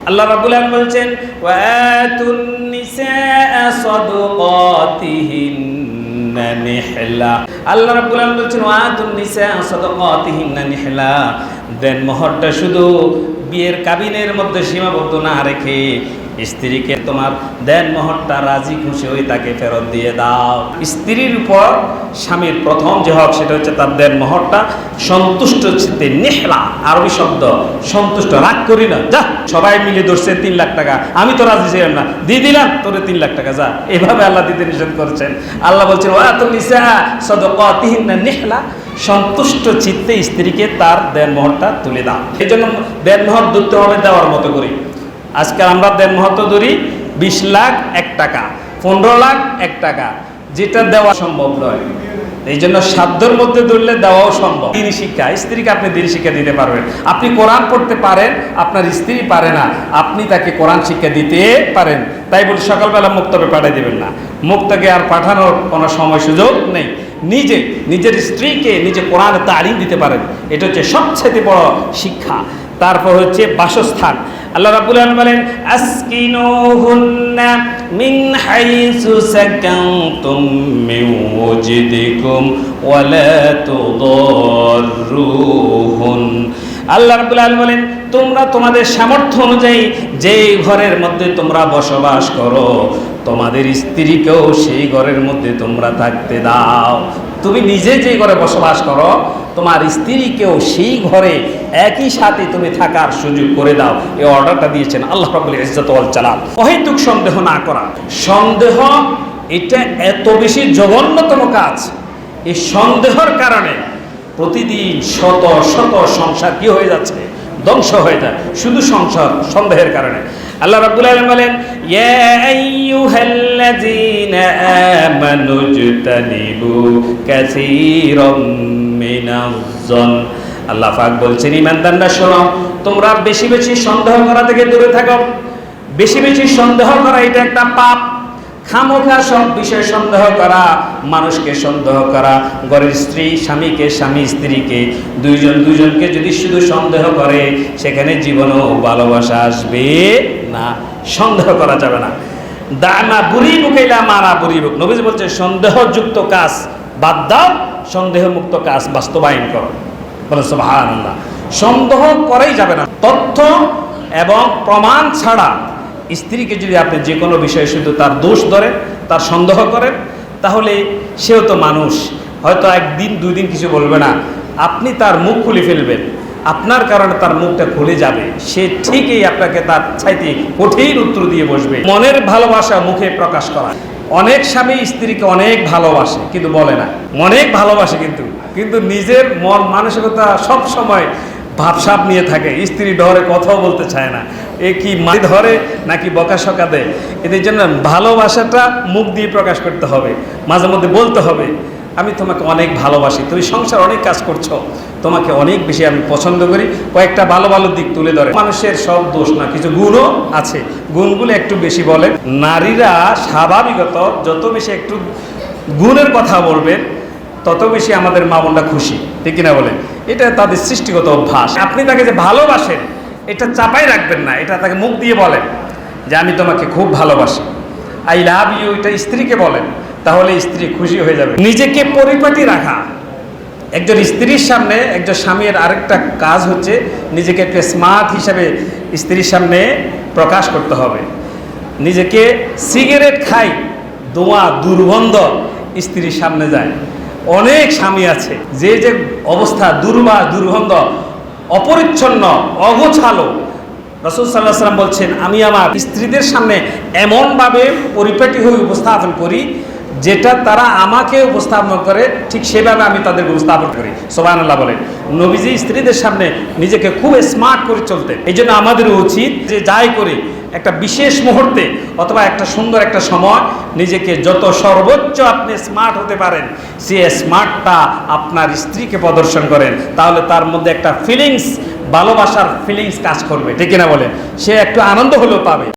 আল্লাহ রাবুল আলম বলছেন আল্লাহ রাবুল আলামিন বলছেন নিহলা। দেন মোহরটা শুধু বিয়ের কাবিনের মধ্যে সীমাবদ্ধ না রেখে স্ত্রীকে তোমার দেন মোহরটা রাজি খুশি হয়ে তাকে ফেরত দিয়ে দাও। স্ত্রীর উপর স্বামীর প্রথম যে হক, সেটা হচ্ছে তার দেন মোহরটা সন্তুষ্ট চিত্তে নেহলা, আরবি শব্দ, সন্তুষ্ট, রাগ করি না। যা, সবাই মিলে ধরছে তিন লাখ টাকা। আমি তো রাজি ছিলাম না। দিয়ে দিলাম, তোরে তিন লাখ টাকা, যা। এভাবে আল্লাহ দিতে নিষেধ করেছেন। আল্লাহ বলছেন, ওয়া তো নিসা সদকাতিহিন নেহলা। সন্তুষ্ট চিত্তে স্ত্রীকে তার দেন মোহরটা তুলে দাও। এই জন্য দেন মোহর ধরতে হবে দেওয়ার মতো করে। আজকাল আমরা দেন মোহর তো ধরি বিশ লাখ এক টাকা, পনেরো লাখ এক টাকা, যেটা দেওয়া সম্ভব নয়। এই জন্য সাধ্যর মধ্যে ধরলে দেওয়াও সম্ভব। দিনী শিক্ষা, স্ত্রীকে আপনি দিনী শিক্ষা দিতে পারবেন। আপনি কোরআন পড়তে পারেন, আপনার স্ত্রী পারে না। আপনি তাকে কোরআন শিক্ষা দিতে পারেন। তাই বলে সকালবেলা মুক্তবে পাঠিয়ে দেবেন না। মুক্তকে আর পাঠানোর কোনো সময় সুযোগ নেই। নিজে, নিজের স্ত্রীকে নিজে কোরআন তালিম দিতে পারেন। এটা হচ্ছে সবচেয়ে বড় শিক্ষা। তারপর হচ্ছে বাসস্থান। আল্লাহ রাব্বুল আলামিন বলেন, আসকিনুহুন্না মিন হাইসু সাকানতুম মিন ওয়াজদিকুম ওয়ালা তুদাররুহুন। আল্লাহ রাব্বুল আলামিন বলেন, তোমরা তোমাদের সামর্থ্য অনুযায়ী যেই ঘরের মধ্যে তোমরা বসবাস করো, তোমাদের স্ত্রীকেও সেই ঘরের মধ্যে তোমরা থাকতে দাও। তুমি নিজে যে ঘরে বসবাস করো তোমার স্ত্রীকেও সেই ঘরে একই সাথে তুমি থাকার সুযোগ করে দাও। এই অর্ডারটা দিয়েছেন আল্লাহ রাবুল ইজ্জত ওয়াল জালাল। অহেতুক সন্দেহ না করা। সন্দেহ এটা এত বেশি জঘন্যতম কাজ। এই সন্দেহর কারণে প্রতিদিন শত শত সংসার কি হয়ে যাচ্ছে? ধ্বংস হয়ে যায়। শুধু সংসার, সন্দেহের কারণে। আল্লাহ রাব্বুল আলামিন বলেন, ইয়া আইয়ুহাল্লাযীনা আমানু জতানিবু কাসীরাম মিনাজ-জন আল্লাহ পাক বলছেন ইমানদাররা শোনো, তোমরা বেশি বেশি সন্দেহ করা থেকে দূরে থাকো। বেশি বেশি সন্দেহ করা এটা একটা পাপ। খামোখা সব বিষয়ে সন্দেহ করা, মানুষকে সন্দেহ করা, ঘরের স্ত্রী, স্বামীকে, স্বামী, স্ত্রীকে, দুইজন দুজনকে যদি শুধু সন্দেহ করে, সেখানে জীবনও ভালোবাসা আসবে না, সন্দেহ করা যাবে না। দানা বুড়ি বুকেলা মারা বুড়ি বুক নবীজ বলছে, সন্দেহযুক্ত কাজ বাদ দাও, সন্দেহমুক্ত কাজ বাস্তবায়ন করো। সন্দেহ করেই যাবে না। তথ্য এবং প্রমাণ ছাড়া স্ত্রীকে যদি আপনি যে কোনো বিষয়ে শুধু তার দোষ ধরেন, তার সন্দেহ করেন, তাহলে সেও তো মানুষ। হয়তো একদিন দুই দিন কিছু বলবে না। আপনি তার মুখ খুলে ফেলবেন। আপনার কারণে তার মুখটা খুলে যাবে। সে ঠিকই আপনাকে তার চাইতে কঠিন উত্তর দিয়ে বসবে। মনের ভালোবাসা মুখে প্রকাশ করা। অনেক স্বামী স্ত্রীকে অনেক ভালোবাসে, কিন্তু বলে না। অনেক ভালোবাসে কিন্তু। কিন্তু নিজের মন, মানসিকতা সব সময় ভাবসাপ নিয়ে থাকে। স্ত্রী ডরে কথাও বলতে চায় না। এ কি মাটি ধরে নাকি বকাশকা দেয়? এদের জন্য ভালোবাসাটা মুখ দিয়ে প্রকাশ করতে হবে, মাঝে মধ্যে বলতে হবে, আমি তোমাকে অনেক ভালোবাসি, তুমি সংসার অনেক কাজ করছ, তোমাকে অনেক বেশি আমি পছন্দ করি। কয়েকটা ভালো ভালো দিক তুলে ধরে। মানুষের সব দোষ না, কিছু গুণও আছে। গুণগুলো একটু বেশি বলে। নারীরা স্বাভাবিকত যত বেশি একটু গুণের কথা বলবেন তত বেশি আমাদের মা বোনরা খুশি। ঠিক কিনা বলেন? এটা তাদের সৃষ্টিগত অভ্যাস। আপনি তাকে যে ভালোবাসেন এটা চাপাই রাখবেন না, এটা তাকে মুখ দিয়ে বলেন যে আমি তোমাকে খুব ভালোবাসি। আই লাভ ইউ এটা স্ত্রীকে বলেন, তাহলে স্ত্রী খুশি হয়ে যাবে। নিজেকে পরিপাটি রাখা। একজন স্ত্রীর সামনে একজন স্বামীর আরেকটা কাজ হচ্ছে নিজেকে একটা স্মার্ট হিসাবে স্ত্রীর সামনে প্রকাশ করতে হবে। নিজেকে সিগারেট খাই, দোয়া দুর্গন্ধ স্ত্রীর সামনে যায়। অনেক স্বামী আছে, যে যে অবস্থা দুর্বা দুর্গন্ধ অপরিচ্ছন্ন, অগোছালো। রসুল সাল্লাহ সাল্লাম বলছেন, আমি আমার স্ত্রীদের সামনে এমনভাবে পরিপাটি হয়ে উপস্থাপন করি, যেটা তারা আমাকে উপস্থাপন করে, ঠিক সেভাবে আমি তাদের উপস্থাপন করি। সোবান আল্লাহ বলেন। নবীজি স্ত্রীদের সামনে নিজেকে খুব স্মার্ট করে চলতে এই জন্য আমাদের উচিত যে যাই করি একটা বিশেষ মুহূর্তে অথবা একটা সুন্দর একটা সময় নিজেকে যত সর্বোচ্চ আপনি স্মার্ট হতে পারেন, সে স্মার্টটা আপনার স্ত্রীকে প্রদর্শন করেন, তাহলে তার মধ্যে একটা ফিলিংস ভালোবাসার ফিলিংস কাজ করবে। ঠিক না বলে সে একটু আনন্দ হলেও পাবে।